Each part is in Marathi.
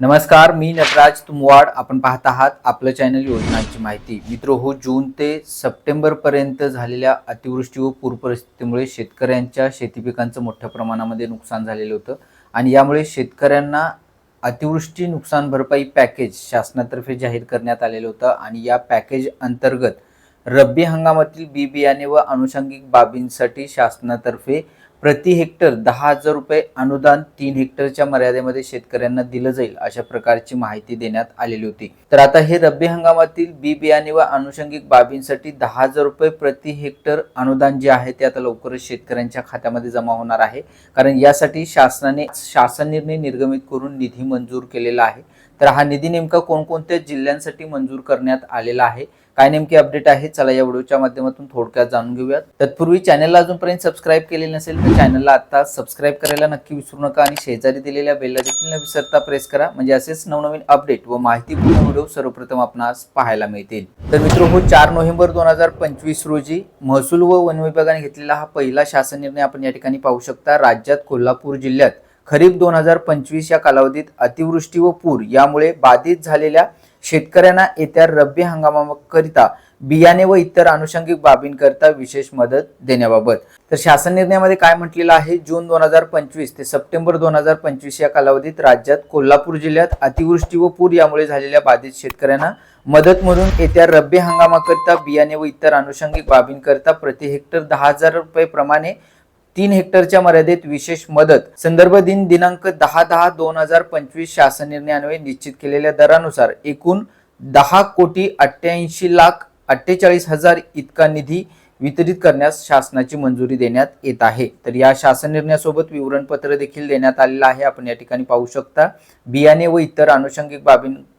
नमस्कार मी नटराज तुमवाड. आपण पाहत आहात आपलं चॅनल योजनांची माहिती. मित्र हो जून ते सप्टेंबर पर्यंत झालेल्या अतिवृष्टी व पूर परिस्थितीमुळे शेतकऱ्यांच्या शेती पिकांचं मोठ्या प्रमाणामध्ये नुकसान झालेलं होतं. आणि यामुळे शेतकऱ्यांना अतिवृष्टी नुकसान भरपाई पॅकेज शासनातर्फे जाहीर करण्यात आलेलं होतं. आणि या पॅकेज अंतर्गत रब्बी हंगामातील बी बियाणे व अनुषंगिक बाबींसाठी शासनातर्फे प्रति हेक्टर दहा हजार रुपये अनुदान तीन हेक्टरच्या मर्यादेमध्ये शेतकऱ्यांना दिलं जाईल अशा प्रकारची माहिती देण्यात आलेली होती. तर आता हे रब्बी हंगामातील बी बियाणे व अनुषंगिक बाबींसाठी दहा हजार रुपये प्रति हेक्टर अनुदान जे आहे ते आता लवकरच शेतकऱ्यांच्या खात्यामध्ये जमा होणार आहे. कारण यासाठी शासनाने शासन निर्णय निर्गमित करून निधी मंजूर केलेला आहे. तर हा निधी नेमका कोणकोणत्या जिल्ह्यांसाठी मंजूर करण्यात आलेला आहे? काय नेमकी अपडेट आहे चला या व्हिडिओच्या माध्यमातून थोडक्यात जाणून घेऊयात. तत्पूर्वी चॅनलला अजूनपर्यंत सबस्क्राईब केले नसेल तर चॅनलला आता सबस्क्राईब करायला नक्की विसरू नका आणि शेजारी दिलेल्या बेलला देखील न विसरता प्रेस करा. म्हणजे असेच नवनवीन अपडेट व माहितीपूर्ण व्हिडिओ सर्वप्रथम आपणास पाहायला मिळतील. तर मित्र हो चार नोव्हेंबर दोन हजार पंचवीस रोजी महसूल व वन विभागाने घेतलेला हा पहिला शासन निर्णय आपण या ठिकाणी पाहू शकता. राज्यात कोल्हापूर जिल्ह्यात खरीप दोन हजार पंचवीस या कालावधीत अतिवृष्टी व पूर यामुळे बाधित झालेल्या शेतकऱ्यांना येत्या रब्बी हंगामाकरिता बियाणे व इतर अनुषंगिक बाबींकरिता विशेष मदत देण्याबाबत. तर शासन निर्णयामध्ये काय म्हटलेलं आहे? जून दोन हजार पंचवीस ते सप्टेंबर दोन हजार पंचवीस या कालावधीत राज्यात कोल्हापूर जिल्ह्यात अतिवृष्टी व पूर यामुळे झालेल्या बाधित शेतकऱ्यांना मदत म्हणून येत्या रब्बी हंगामाकरिता बियाणे व इतर अनुषंगिक बाबींकरिता प्रति हेक्टर दहा हजार रुपये प्रमाणे तीन हेक्टरच्या मर्यादेत विशेष मदत. संदर्भ दिन दिनांक दहा दहा दोन हजार पंचवीस शासन निर्णयान्वये निश्चित केलेल्या दरानुसार एकूण दहा कोटी अठ्ठ्याऐंशी लाख अठ्ठेचाळीस हजार इतका निधी वितरित करण्यास शासनाची मंजुरी देण्यात येत आहे. तर या शासन निर्णयासोबत विवरणपत्र देखील देण्यात आलेलं आहे. आपण या ठिकाणी पाहू शकता. बियाणे व इतर अनुषंगिक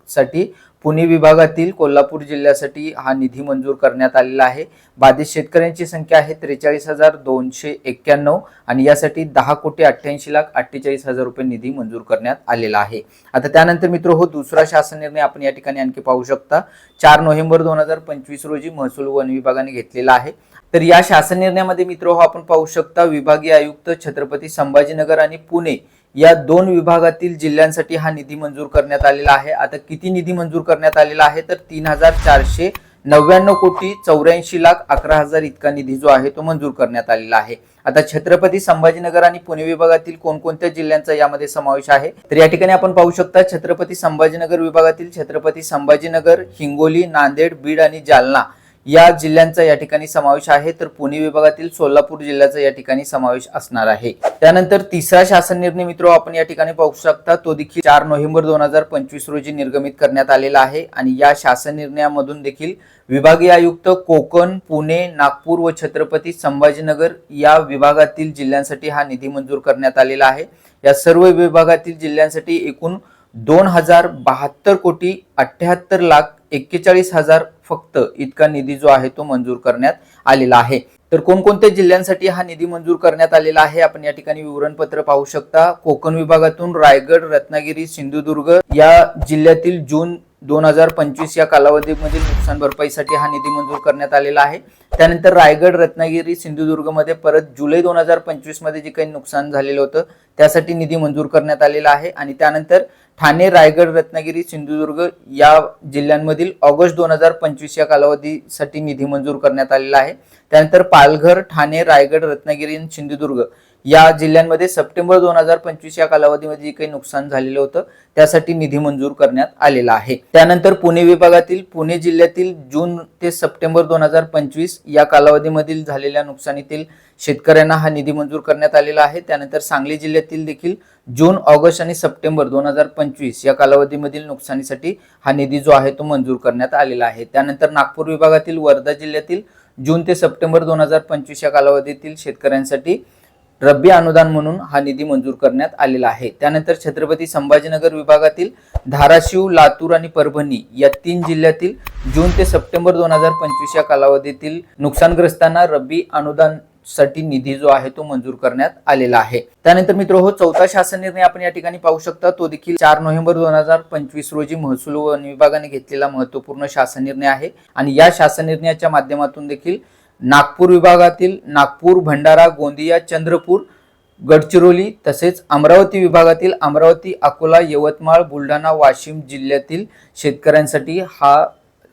साठी पुणे विभागातील कोल्हापूर जिल्ह्यासाठी हा निधी मंजूर करण्यात आलेला आहे. बाधित शेतकऱ्यांची संख्या आहे त्रेचाळीस हजार दोनशे एक्क्याण्णव आणि यासाठी दहा कोटी अठ्ठ्याऐंशी लाख अठ्ठेचाळीस हजार रुपये निधी मंजूर करण्यात आलेला आहे. आता त्यानंतर मित्र हो दुसरा शासन निर्णय आपण या ठिकाणी आणखी पाहू शकता. चार नोव्हेंबर दोन हजार पंचवीस रोजी महसूल वन विभागाने घेतलेला आहे. तर या शासन निर्णयामध्ये मित्र हो आपण पाहू शकता विभागीय आयुक्त छत्रपती संभाजीनगर आणि पुणे या दोन विभागातील जिल्ह्यांसाठी हा निधी मंजूर करण्यात आलेला आहे. आता किती निधी मंजूर करण्यात आलेला आहे? तर तीन हजार चारशे नव्याण्णव कोटी चौऱ्याऐंशी लाख अकरा हजार इतका निधी जो आहे तो मंजूर करण्यात आलेला आहे. आता छत्रपती संभाजीनगर आणि पुणे विभागातील कोणकोणत्या जिल्ह्यांचा यामध्ये समावेश आहे? तर या ठिकाणी आपण पाहू शकता छत्रपती संभाजीनगर विभागातील छत्रपती संभाजीनगर हिंगोली नांदेड बीड आणि जालना या जिल्ह्यांचा या ठिकाणी समावेश आहे. तर पुणे विभागातील सोलापूर जिल्ह्याचा या ठिकाणी समावेश असणार आहे. त्यानंतर तिसरा शासन निर्णय मित्र आपण या ठिकाणी पाहू शकता तो देखील चार नोव्हेंबर दोन हजार पंचवीस रोजी निर्गमित करण्यात आलेला आहे. आणि या शासन निर्णयामधून देखील विभागीय आयुक्त कोकण पुणे नागपूर व छत्रपती संभाजीनगर या विभागातील जिल्ह्यांसाठी हा निधी मंजूर करण्यात आलेला आहे. या सर्व विभागातील जिल्ह्यांसाठी एकूण दोन हजार बहात्तर कोटी अठ्याहत्तर लाख एक्केचाळीस हजार फक्त इतका निधी जो आहे तो मंजूर करण्यात आलेला आहे. तर कोणकोणत्या जिल्ह्यांसाठी हा निधी मंजूर करण्यात आलेला आहे? आपण या ठिकाणी विवरणपत्र पाहू शकता. कोकण विभागातून रायगड रत्नागिरी सिंधुदुर्ग या जिल्ह्यातील जून दोन हजार पंचवीस या कालावधीमधील नुकसान भरपाईसाठी हा निधी मंजूर करण्यात आलेला आहे. त्यानंतर रायगड रत्नागिरी सिंधुदुर्गमध्ये परत जुलै दोन हजार पंचवीसमध्ये जे काही नुकसान झालेलं होतं त्यासाठी निधी मंजूर करण्यात आलेला आहे. आणि त्यानंतर ठाणे रायगड रत्नागिरी सिंधुदुर्ग या जिल्ह्यांमधील ऑगस्ट दोन हजार पंचवीस या कालावधीसाठी निधी मंजूर करण्यात आलेला आहे. त्यानंतर पालघर ठाणे रायगड रत्नागिरी आणि सिंधुदुर्ग या जिल्ह्यांमध्ये सप्टेंबर दोन हजार पंचवीस या कालावधीमध्ये जे काही नुकसान झालेलं होतं त्यासाठी निधी मंजूर करण्यात आलेला आहे. त्यानंतर पुणे विभागातील पुणे जिल्ह्यातील जून ते सप्टेंबर दोन हजार पंचवीस या कालावधीमधील झालेल्या नुकसानीतील शेतकऱ्यांना हा निधी मंजूर करण्यात आलेला आहे. त्यानंतर सांगली जिल्ह्यातील देखील जून ऑगस्ट आणि सप्टेंबर दोन हजार पंचवीस या कालावधीमधील नुकसानीसाठी हा निधी जो आहे तो मंजूर करण्यात आलेला आहे. त्यानंतर नागपूर विभागातील वर्धा जिल्ह्यातील जून ते सप्टेंबर दोन हजार पंचवीस या कालावधीतील शेतकऱ्यांसाठी रब्बी अनुदान म्हणून हा निधी मंजूर करण्यात आलेला आहे. त्यानंतर छत्रपती संभाजीनगर विभागातील धाराशिव लातूर आणि परभणी या तीन जिल्ह्यातील जून ते सप्टेंबर दोन हजार पंचवीस या कालावधीतील नुकसानग्रस्तांना रब्बी अनुदान साठी निधी जो आहे तो मंजूर करण्यात आलेला आहे. त्यानंतर मित्र हो चौथा शासन निर्णय आपण या ठिकाणी पाहू शकता. तो देखील चार नोव्हेंबर दोन हजार पंचवीस रोजी महसूल वन विभागाने घेतलेला महत्त्वपूर्ण शासन निर्णय आहे. आणि या शासन निर्णयाच्या माध्यमातून देखील नागपूर विभागातील नागपूर भंडारा गोंदिया चंद्रपूर गडचिरोली तसेच अमरावती विभागातील अमरावती अकोला यवतमाळ बुलढाणा वाशिम जिल्ह्यातील शेतकऱ्यांसाठी हा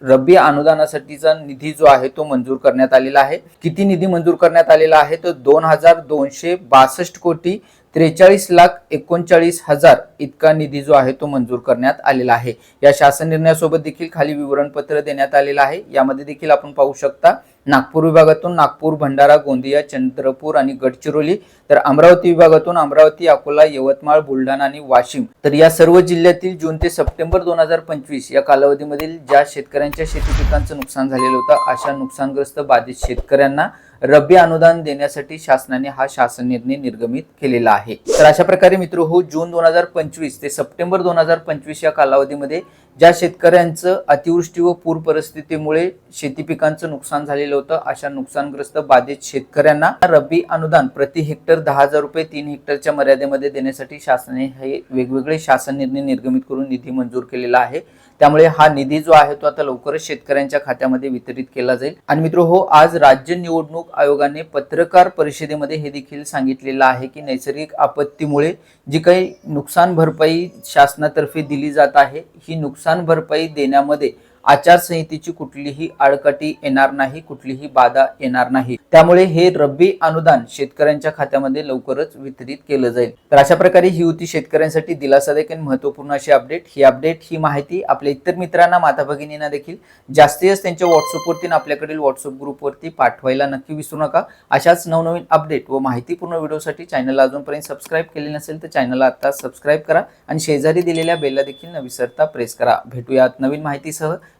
रब्बी अनुदानासाठीचा निधी जो आहे तो मंजूर करण्यात आलेला आहे. किती निधी मंजूर करण्यात आलेला आहे? तर दोन हजार दोनशे बासष्ट कोटी त्रेचाळीस लाख एकोणचाळीस हजार इतका निधी जो आहे तो मंजूर करण्यात आलेला आहे. या शासन निर्णयासोबत देखील खाली विवरणपत्र देण्यात आलेलं आहे. यामध्ये देखील आपण पाहू शकता नागपूर विभागातून नागपूर भंडारा गोंदिया चंद्रपूर आणि गडचिरोली तर अमरावती विभागातून अमरावती अकोला यवतमाळ बुलढाणा आणि वाशिम. तर या सर्व जिल्ह्यातील जून ते सप्टेंबर दोन हजार पंचवीस या कालावधीमधील ज्या शेतकऱ्यांच्या शेती पिकांचं नुकसान झालेलं होतं अशा नुकसानग्रस्त बाधित शेतकऱ्यांना रब्बी अनुदान देण्यासाठी शासनाने हा शासन निर्णय निर्गमित केलेला आहे. तर अशा प्रकारे मित्र हो जून दोन हजार पंचवीस ते सप्टेंबर दोन हजार पंचवीस या कालावधीमध्ये ज्या शेतकऱ्यांचं अतिवृष्टी व पूर परिस्थितीमुळे शेती पिकांचं नुकसान झालेलं होतं अशा नुकसानग्रस्त बाधित शेतकऱ्यांना रब्बी अनुदान प्रति हेक्टर दहा हजार रुपये तीन हेक्टरच्या मर्यादेमध्ये देण्यासाठी शासनाने हे वेगवेगळे शासन निर्णय निर्गमित करून निधी मंजूर केलेला आहे. त्यामुळे हा निधी जो आहे तो आता लवकरच शेतकऱ्यांच्या खात्यामध्ये वितरित केला जाईल. आणि मित्र हो आज राज्य निवडणूक आयोगाने पत्रकार परिषदेमध्ये हे देखील सांगितलेलं आहे की नैसर्गिक आपत्तीमुळे जी काही नुकसान भरपाई शासनातर्फे दिली जात आहे ही नुकसान भरपाई देण्यामध्ये आचारसंहितेची कुठलीही आडकटी येणार नाही कुठलीही बाधा येणार नाही. त्यामुळे हे रब्बी अनुदान शेतकऱ्यांच्या खात्यामध्ये लवकरच वितरित केलं जाईल. तर अशा प्रकारे ही होती शेतकऱ्यांसाठी दिलासादायक आणि महत्त्वपूर्ण अशी अपडेट ही अपडेट ही माहिती आपल्या इतर मित्रांना माता भगिनींना देखील जास्तीत जास्त त्यांच्या व्हॉट्सअपवरती आपल्याकडील व्हॉट्सअप ग्रुपवरती पाठवायला नक्की विसरू नका. अशाच नवनवीन अपडेट व माहितीपूर्ण व्हिडिओसाठी चॅनलला अजूनपर्यंत सबस्क्राईब केले नसेल तर चॅनलला आता सबस्क्राईब करा आणि शेजारी दिलेल्या बेलला देखील न विसरता प्रेस करा. भेटूयात नवीन माहितीसह.